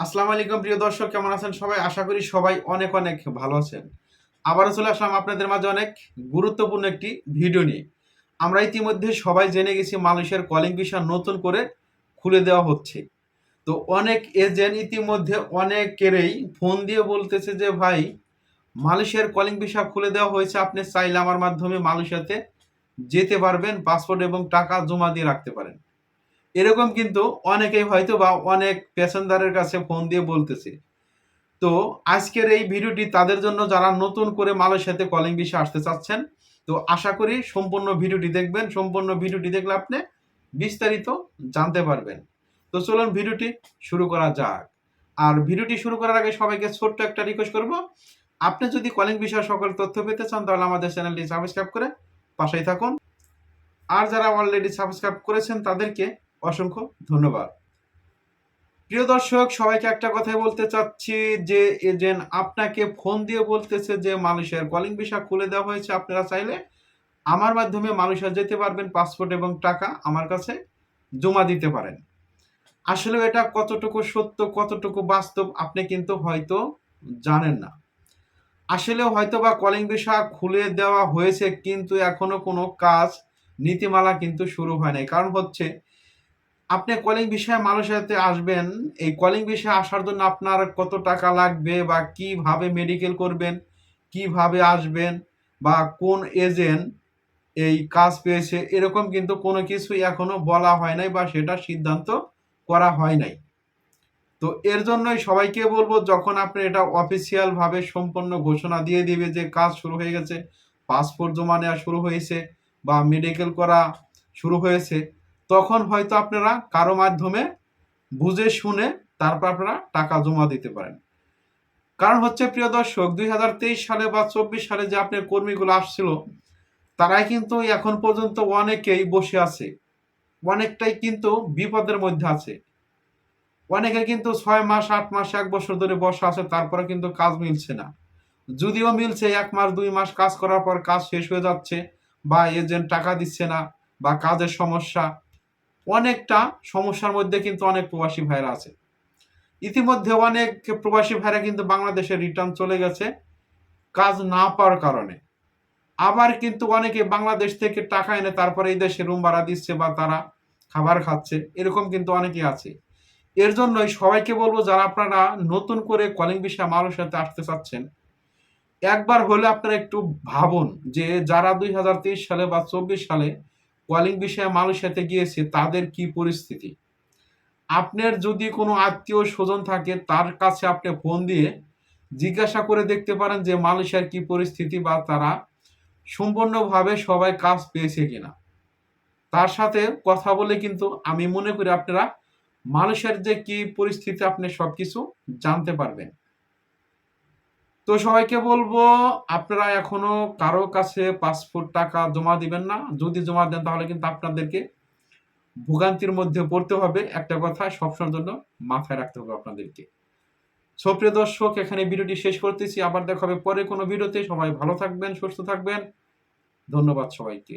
আসসালামু আলাইকুম, প্রিয় দর্শক, কেমন আছেন সবাই? আশা করি সবাই অনেক অনেক ভালো আছেন। আবারও চলে আসলাম আপনাদের মাঝে অনেক গুরুত্বপূর্ণ একটি ভিডিও নিয়ে। আমরা ইতিমধ্যে সবাই জেনে গেছি মালয়েশিয়ার কলিং ভিসা নতুন করে খুলে দেওয়া হচ্ছে। তো অনেক এজেন্ট ইতিমধ্যে অনেকেরই ফোন দিয়ে বলতেছে যে, ভাই, মালয়েশিয়ার কলিং ভিসা খুলে দেওয়া হয়েছে। আপনি চাইলে আমার মাধ্যমে মালয়েশিয়াতে যেতে পারবেন, পাসপোর্ট এবং টাকা জমা দিয়ে রাখতে পারেন। এরকম কিন্তু অনেকেই হয়তো বা অনেক প্যাসেঞ্জারের কাছে ফোন দিয়ে বলতেছে। তো আজকের এই ভিডিওটি তাদের জন্য যারা নতুন করে মালয়েশিয়াতে কলিং বিষয়ে আসতে চাচ্ছেন, তো আশা করি সম্পূর্ণ ভিডিওটি দেখবেন। সম্পূর্ণ ভিডিওটি দেখলে আপনি বিস্তারিত জানতে পারবেন। তো চলুন ভিডিওটি শুরু করা যাক। আর ভিডিওটি শুরু করার আগে সবাইকে ছোট্ট একটা রিকোয়েস্ট করব। আপনি যদি কলিং বিষয়ে সকল তথ্য পেতে চান, তাহলে আমাদের চ্যানেলটি সাবস্ক্রাইব করে পাশেই থাকুন। আর যারা অলরেডি সাবস্ক্রাইব করেছেন, তাদেরকে অসংখ্য ধন্যবাদ। প্রিয় দর্শক, সবাইকে একটা কথাই বলতে চাচ্ছি যে এজেন্ট আপনাকে ফোন দিয়ে বলতেছে যে, মালয়েশিয়ার কলিং ভিসা খুলে দেওয়া হয়েছে। আপনারা চাইলে আমার মাধ্যমে মালয়েশিয়া যেতে পারবেন, পাসপোর্ট এবং টাকা আমার কাছে জমা দিতে পারেন। আসলে এটা কতটুকু সত্য, কতটুকু বাস্তব, আপনি কিন্তু হয়তো জানেন না। আসলে হয়তো বা কলিং ভিসা খুলে দেওয়া হয়েছে, কিন্তু এখনও কোনো কাজ, নীতিমালা কিন্তু শুরু হয় নাই। কারণ হচ্ছে আপনি কলিং বিষয়ে মানুষের মালয়েশিয়াতে আসবেন, এই কলিং বিষয়ে আসার জন্য আপনার কত টাকা লাগবে বা কীভাবে মেডিকেল করবেন, কীভাবে আসবেন বা কোন এজেন্ট এই কাজ পেয়েছে, এরকম কিন্তু কোনো কিছুই এখনও বলা হয় নাই বা সেটা সিদ্ধান্ত করা হয় নাই। তো এর জন্যই সবাইকে বলব, যখন আপনি এটা অফিসিয়াল ভাবে সম্পূর্ণ ঘোষণা দিয়ে দিবে যে কাজ শুরু হয়ে গেছে পাসপোর্ট জমা নেওয়া শুরু হয়েছে বা মেডিকেল করা শুরু হয়েছে তখন হয়তো আপনারা কারও মাধ্যমে বুঝে শুনে তারপর আপনারা টাকা জমা দিতে পারেন। কারণ হচ্ছে, প্রিয় দর্শক, দুই হাজার তেইশ সালে বা চব্বিশ সালে যে আপনার কর্মীগুলো আসছিল, তারাই কিন্তু এখন পর্যন্ত অনেকেই বসে আছে। অনেকটাই কিন্তু বিপদের মধ্যে আছে। অনেকে কিন্তু ছয় মাস, আট মাস, এক বছর ধরে বসে আছে, তারপরে কিন্তু কাজ মিলছে না। যদিও মিলছে, এক মাস, দুই মাস কাজ করার পর কাজ শেষ হয়ে যাচ্ছে বা এজেন্ট টাকা দিচ্ছে না বা কাজের সমস্যা অনেকটা সমস্যার মধ্যে কিন্তু অনেক প্রবাসী ভাইরা আছে। ইতিমধ্যে অনেক প্রবাসী ভাইরা কিন্তু বাংলাদেশে রিটার্ন চলে গেছে, কাজ না পাওয়ার কারণে। আবার কিন্তু অনেকে বাংলাদেশ থেকে টাকা এনে তারপরে এই দেশে রুম ভাড়া দিচ্ছে বা তারা খাবার খাচ্ছে, এরকম কিন্তু অনেকেই আছে। এর জন্যই সবাইকে বলব, যারা আপনারা নতুন করে কলিং বিষয়ে সাথে আসতে চাচ্ছেন, একবার হলে আপনারা একটু ভাবুন যে যারা দুই হাজার তেইশ সালে বা চব্বিশ সালে কলিং বিষয়ে মালয়েশিয়াতে গিয়েছে, তাদের কি পরিস্থিতি? আপনার যদি কোনো আত্মীয় স্বজন থাকে, তার কাছে আপনি ফোন দিয়ে জিজ্ঞাসা করে দেখতে পারেন যে মালয়েশিয়ার কি পরিস্থিতি বা তারা সম্পূর্ণভাবে সবাই কাজ পেয়েছে কিনা। তার সাথে কথা বলে কিন্তু আমি মনে করি আপনারা মালয়েশিয়ার যে কি পরিস্থিতি, আপনি সবকিছু জানতে পারবেন। তো সবাইকে বলব, আপনারা এখনও কারও কাছে পাসপোর্ট টাকা জমা দিবেন না। যদি জমা দেন তাহলে কিন্তু আপনাদেরকে ভোগান্তির মধ্যে পড়তে হবে। একটা কথা, সবসময়ের জন্য মাথায় রাখতে হবে আপনাদেরকে। সুপ্রিয় দর্শক, এখানে ভিডিওটি শেষ করতেছি। আবার দেখা হবে পরে কোনো ভিডিওতে। সবাই ভালো থাকবেন, সুস্থ থাকবেন। ধন্যবাদ সবাইকে।